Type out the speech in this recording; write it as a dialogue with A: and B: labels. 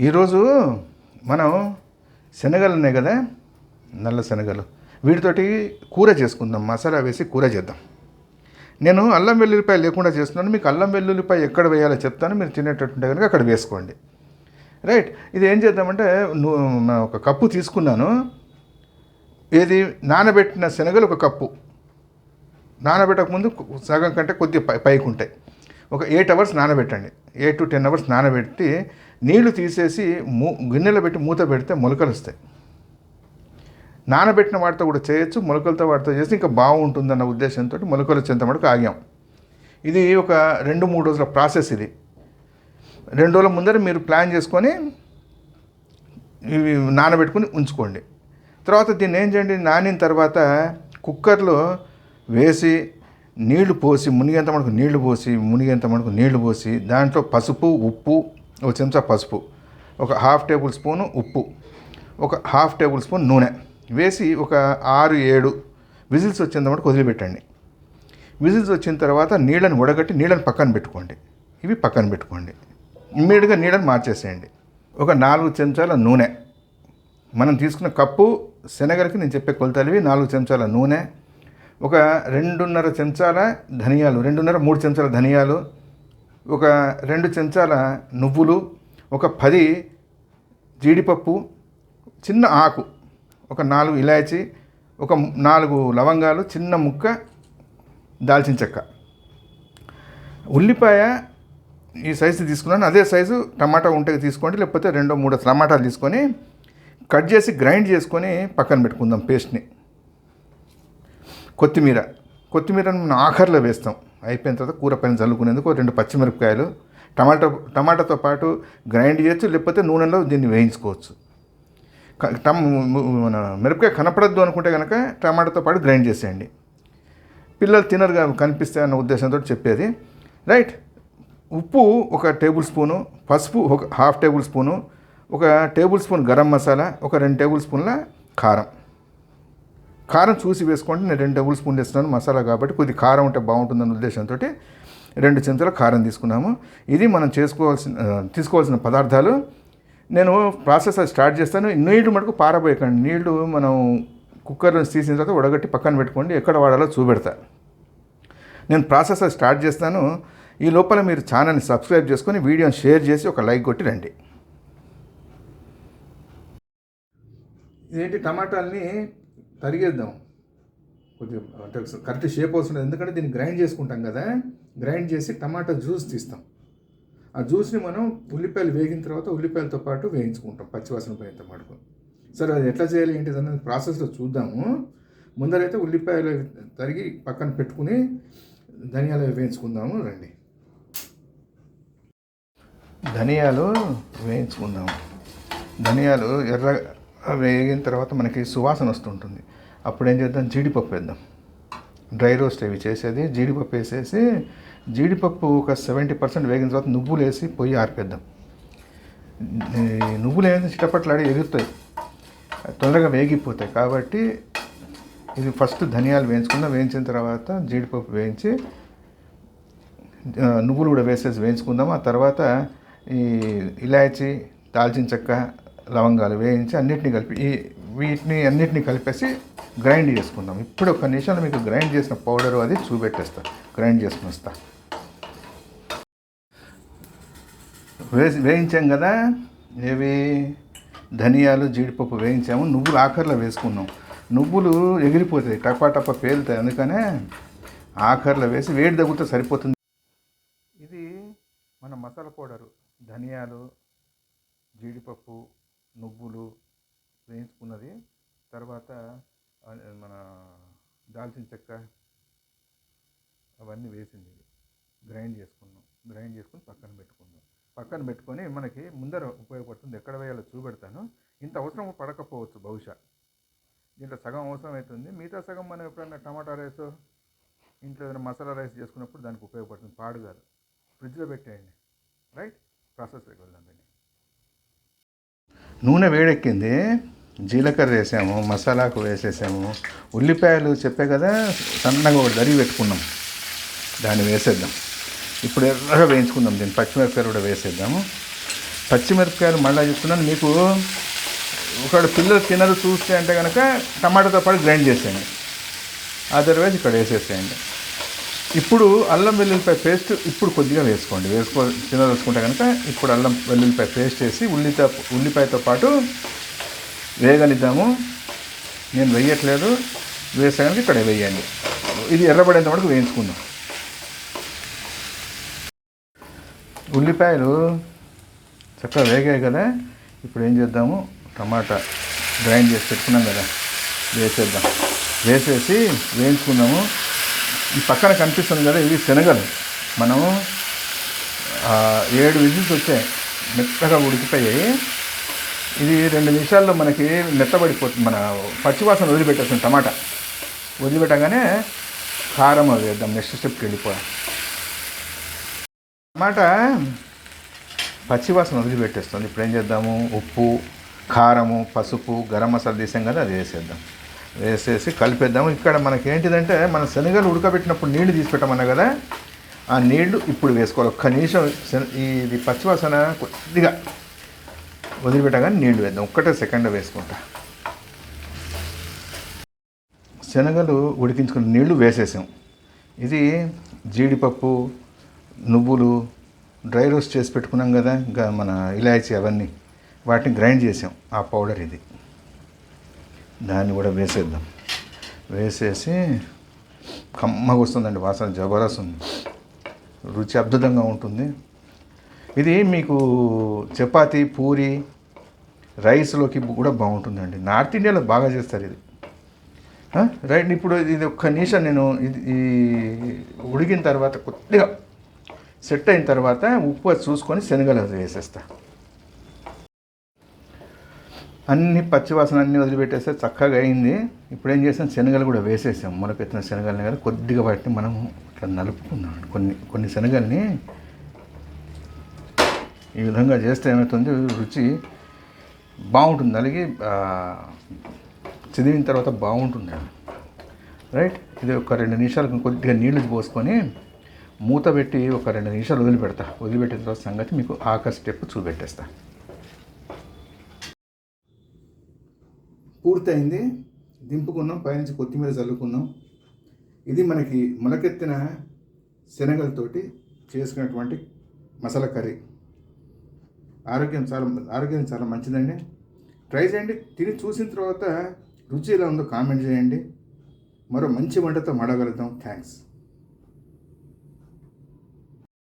A: ఈరోజు మనం శనగలు ఉన్నాయి కదా? నల్ల శనగలు. వీటితోటి కూర చేసుకుందాం. మసాలా వేసి కూర చేద్దాం. నేను అల్లం వెల్లుల్లిపాయ లేకుండా చేస్తున్నాను. మీకు అల్లం వెల్లుల్లిపాయ ఎక్కడ వేయాలో చెప్తాను. మీరు తినేటట్టుంటే కనుక అక్కడ వేసుకోండి. రైట్. ఇది ఏం చేద్దామంటే నువ్వు ఒక కప్పు తీసుకున్నాను. ఏది? నానబెట్టిన శనగలు ఒక కప్పు. నానబెట్టక ముందు సగం కంటే కొద్దిగా పై పైకి ఉంటాయి ఒక ఎయిట్ అవర్స్ నానబెట్టండి. ఎయిట్ టు టెన్ అవర్స్ నానబెట్టి నీళ్ళు తీసేసి మూ గిన్నెలో పెట్టి మూత పెడితే మొలకలు వస్తాయి. నానబెట్టిన వాటితో కూడా చేయొచ్చు మొలకలతో వాటితో చేస్తే ఇంకా బాగుంటుందన్న ఉద్దేశంతో మొలకలు వచ్చేంత మటుకు ఆగాం. ఇది ఒక రెండు మూడు రోజుల ప్రాసెస్ ఇది. రెండు రోజుల ముందర మీరు ప్లాన్ చేసుకొని ఇవి నానబెట్టుకుని ఉంచుకోండి. తర్వాత దీన్ని ఏం చేయండి? నానిన తర్వాత కుక్కర్లో వేసి నీళ్ళు పోసి మునిగేంత మనకు నీళ్ళు పోసి మునిగేంత మనకు నీళ్ళు పోసి దాంట్లో పసుపు ఉప్పు ఒక చెంచా పసుపు ఒక హాఫ్ టేబుల్ స్పూను ఉప్పు ఒక హాఫ్ టేబుల్ స్పూన్ నూనె వేసి ఒక ఆరు ఏడు విజిల్స్ వచ్చేంత మటుకు వదిలిపెట్టండి. విజిల్స్ వచ్చిన తర్వాత నీళ్ళని ఉడగట్టి నీళ్ళని పక్కన పెట్టుకోండి. ఇవి పక్కన పెట్టుకోండి. ఇమ్మీడియట్గా నీళ్ళని మార్చేసేయండి. ఒక నాలుగు చెంచాల నూనె. మనం తీసుకున్న కప్పు శనగలకి నేను చెప్పే కొలతలివి నాలుగు చెంచాల నూనె ఒక రెండున్నర చెంచాల ధనియాలు రెండున్నర మూడు చెంచాల ధనియాలు ఒక రెండు చెంచాల నువ్వులు ఒక పది జీడిపప్పు చిన్న ఆకు ఒక నాలుగు ఇలాచి ఒక నాలుగు లవంగాలు చిన్న ముక్క దాల్చిన చెక్క. ఉల్లిపాయ ఈ సైజు తీసుకున్నాను. అదే సైజు టమాటా ఉంటే తీసుకోండి లేకపోతే రెండో మూడో టమాటాలు తీసుకొని కట్ చేసి గ్రైండ్ చేసుకొని పక్కన పెట్టుకుందాం పేస్ట్ని. కొత్తిమీర. కొత్తిమీరను మనం ఆఖరిలో వేస్తాం. అయిపోయిన తర్వాత కూర పైన చల్లుకునేందుకు రెండు పచ్చిమిరపకాయలు టమాటా టమాటాతో పాటు గ్రైండ్ చేయొచ్చు లేకపోతే నూనెలో దీన్ని వేయించుకోవచ్చు. టమ్ మన మిరపకాయ కనపడద్దు అనుకుంటే కనుక టమాటాతో పాటు గ్రైండ్ చేసేయండి. పిల్లలు తినరుగా కనిపిస్తాయి అన్న ఉద్దేశంతో చెప్పేది. రైట్. ఉప్పు ఒక టేబుల్ స్పూను పసుపు ఒక హాఫ్ టేబుల్ స్పూను ఒక టేబుల్ స్పూన్ గరం మసాలా ఒక రెండు టేబుల్ స్పూన్ల కారం. కారం చూసి వేసుకోండి నేను రెండు టేబుల్ స్పూన్ వేస్తున్నాను మసాలా కాబట్టి కొద్ది కారం ఉంటే బాగుంటుందన్న ఉద్దేశంతో రెండు చెంచాల కారం తీసుకున్నాము. ఇది మనం చేసుకోవాల్సిన తీసుకోవాల్సిన పదార్థాలు. నేను ప్రాసెస్ అది స్టార్ట్ చేస్తాను. నీళ్ళు మటుకు పారబోయకండి. నీళ్ళు మనం కుక్కర్లో తీసిన తర్వాత ఉడగట్టి పక్కన పెట్టుకోండి. ఎక్కడ వాడాలో చూపెడతా. నేను ప్రాసెస్ అది స్టార్ట్ చేస్తాను. ఈ లోపల మీరు ఛానల్ని సబ్స్క్రైబ్ చేసుకొని వీడియోని షేర్ చేసి ఒక లైక్ కొట్టి రండి. ఇదేంటి టమాటాలని తరిగేద్దాం. కొద్దిగా అంటే కరెక్ట్ షేప్ వస్తుంది. ఎందుకంటే దీన్ని గ్రైండ్ చేసుకుంటాం కదా. గ్రైండ్ చేసి టమాటా జ్యూస్ తీస్తాం. ఆ జ్యూస్ని మనం ఉల్లిపాయలు వేగిన తర్వాత ఉల్లిపాయలతో పాటు వేయించుకుంటాం. పచ్చివాసన పోయేంత మటుకు. సరే అది ఎట్లా చేయాలి ఏంటి అనేది ప్రాసెస్లో చూద్దాము. ముందరైతే ఉల్లిపాయలు తరిగి పక్కన పెట్టుకుని ధనియాలు వేయించుకుందాము. రండి. ధనియాలు వేయించుకుందాము. ధనియాలు ఎర్ర వేగిన తర్వాత మనకి సువాసన వస్తుంటుంది. అప్పుడు ఏం చేద్దాం? జీడిపప్పు వేద్దాం. డ్రై రోస్ట్ అవి చేసేది. జీడిపప్పు వేసేసి జీడిపప్పు ఒక సెవెంటీ పర్సెంట్ వేగిన తర్వాత నువ్వులు వేసి పొయ్యి ఆర్పేద్దాం. నువ్వులు ఏదైతే చిటపట్లాడి ఎగురుతాయి. తొందరగా వేగిపోతాయి. కాబట్టి ఇది ఫస్ట్ ధనియాలు వేయించుకుందాం. వేయించిన తర్వాత జీడిపప్పు వేయించి నువ్వులు కూడా వేసేసి వేయించుకుందాం. ఆ తర్వాత ఈ ఇలాచి దాల్చిన చెక్క లవంగాలు వేయించి అన్నిటిని కలిపి ఈ వీటిని అన్నిటిని కలిపేసి గ్రైండ్ చేసుకుందాం. ఇప్పుడు ఒక నిమిషంలో మీకు గ్రైండ్ చేసిన పౌడర్ అది చూపెట్టేస్తా. గ్రైండ్ చేసుకుని వస్తా. వేసి వేయించాం కదా? ఏవి? ధనియాలు జీడిపప్పు వేయించాము. నువ్వులు ఆఖరిలో వేసుకున్నాం. నువ్వులు ఎగిరిపోతాయి టపా టపా పేలుతాయి. అందుకనే ఆఖరిలో వేసి వేడి తగ్గితే సరిపోతుంది. ఇది మన మసాలా పౌడరు. ధనియాలు జీడిపప్పు నువ్వులు వేయించుకున్నది. తర్వాత మన దాల్చిన చెక్క అవన్నీ వేసింది. గ్రైండ్ చేసుకున్నాం. గ్రైండ్ చేసుకుని పక్కన పెట్టుకున్నాం. పక్కన పెట్టుకొని మనకి ముందర ఉపయోగపడుతుంది. ఎక్కడ వేయాలో చూపెడతాను. ఇంత అవసరం పడకపోవచ్చు బహుశా. దీంట్లో సగం అవసరం అవుతుంది. మిగతా సగం మనం ఎప్పుడైనా టమాటా రైస్ ఇంట్లో ఏదైనా మసాలా రైస్ చేసుకున్నప్పుడు దానికి ఉపయోగపడుతుంది. పాడు కాదు. ఫ్రిడ్జ్లో పెట్టేయండి. రైట్? ప్రాసెస్లోకి వెళ్దాం నూనె వేడెక్కింది జీలకర్ర వేసాము మసాలాకు వేసేసాము. ఉల్లిపాయలు చెప్పే కదా సన్నగా ఒక దరి పెట్టుకున్నాం. దాన్ని వేసేద్దాం. ఇప్పుడు ఎర్రగా వేయించుకుందాం దీన్ని. పచ్చిమిరపకాయలు కూడా వేసేద్దాము. పచ్చిమిరపకాయలు మళ్ళీ చెప్తున్నాను మీకు ఒకడు పిల్లలు తినరు చూస్తే అంటే కనుక టమాటాతో పాటు గ్రైండ్ చేసేయండి. అదర్వైజ్ ఇక్కడ వేసేసేయండి. ఇప్పుడు అల్లం వెల్లుల్లిపాయ పేస్ట్ ఇప్పుడు కొద్దిగా వేసుకోండి. వేసుకో తినదలుచుకుంటే కనుక ఇప్పుడు అల్లం వెల్లుల్లిపాయ పేస్ట్ వేసి ఉల్లితో ఉల్లిపాయతో పాటు వేగనిద్దాము. నేను వేయట్లేదు. వేస్తే కనుక ఇక్కడ వేయండి. ఇది ఎర్రబడేంత వరకు వేయించుకుందాం. ఉల్లిపాయలు చక్కగా వేగాయి కదా. ఇప్పుడు ఏం చేద్దాము? టమాటా గ్రైండ్ చేసి పెట్టుకున్నాం కదా. వేసేద్దాం. వేసేసి వేయించుకుందాము. ఈ పక్కన కనిపిస్తుంది కదా ఇవి శనగలు. మనము ఏడు విజిల్స్ వచ్చాయి. మెత్తగా ఉడికిపోయాయి. ఇది రెండు నిమిషాల్లో మనకి మెత్తబడిపోతుంది. మన పచ్చివాసన వదిలిపెట్టేస్తుంది టమాటా. వదిలిపెట్టగానే కారం అది వేద్దాం నెక్స్ట్ స్టెప్కి వెళ్ళిపోయాం టమాటా పచ్చివాసన వదిలిపెట్టేస్తుంది. ఇప్పుడు ఏం చేద్దాము? ఉప్పు కారము పసుపు గరం మసాలా తీసాం కదా అది వేసేద్దాం. వేసేసి కలిపేద్దాము. ఇక్కడ మనకి ఏంటిదంటే మన శనగలు ఉడకబెట్టినప్పుడు నీళ్ళు తీసిపెట్టమన్నా కదా ఆ నీళ్ళు ఇప్పుడు వేసుకోవాలి. కనీసం శన- ఇది పచ్చివాసన కొద్దిగా వదిలిపెట్టగానే నీళ్ళు వేద్దాం. ఒక్కటే సెకండ్ వేసుకుంటా. శనగలు ఉడికించుకున్న నీళ్ళు వేసేసాం. ఇది జీడిపప్పు నువ్వులు డ్రై రోస్ట్ చేసి పెట్టుకున్నాం కదా ఇంకా మన ఇలాయచీ అవన్నీ వాటిని గ్రైండ్ చేసాం. ఆ పౌడర్ ఇది. దాన్ని కూడా వేసేద్దాం. వేసేసి కమ్మగా వస్తుందండి వాసన జబరస్ ఉంది. రుచి అద్భుతంగా ఉంటుంది. ఇది మీకు చపాతి పూరి రైస్లోకి కూడా బాగుంటుందండి. నార్త్ ఇండియాలో బాగా చేస్తారు ఇది. రైట్ ఇప్పుడు ఇది ఒక్క నిమిషం నేను ఇది ఈ ఉడికిన తర్వాత కొద్దిగా సెట్ అయిన తర్వాత ఉప్పు అది చూసుకొని శనగలు అది అన్ని పచ్చివాసన అన్నీ వదిలిపెట్టేస్తే చక్కగా అయింది. ఇప్పుడు ఏం చేసాం? శనగలు కూడా వేసేసాం. మొలకెత్తిన శనగల్ని కదా కొద్దిగా వాటిని మనం ఇట్లా నలుపుకుందాం కొన్ని కొన్ని శనగల్ని. ఈ విధంగా చేస్తే ఏమవుతుంది? రుచి బాగుంటుంది. అలాగే చదివిన తర్వాత బాగుంటుంది రైట్? ఇది ఒక రెండు నిమిషాలు కొద్దిగా నీళ్ళు పోసుకొని మూత పెట్టి ఒక రెండు నిమిషాలు వదిలిపెడతా. వదిలిపెట్టిన తర్వాత సంగతి మీకు ఆఖరి స్టెప్ చూపెట్టేస్తాను పూర్తయింది. దింపుకున్నాం. పైనుంచి కొత్తిమీర చల్లుకున్నాం. ఇది మనకి మొలకెత్తిన శనగలతోటి చేసుకున్నటువంటి మసాలా కర్రీ. ఆరోగ్యం చాలా ఆరోగ్యం చాలా మంచిదండి. ట్రై చేయండి. తిని చూసిన తర్వాత రుచి ఎలా ఉందో కామెంట్ చేయండి. మరో మంచి వంటతో మడగలుగుతాం థ్యాంక్స్.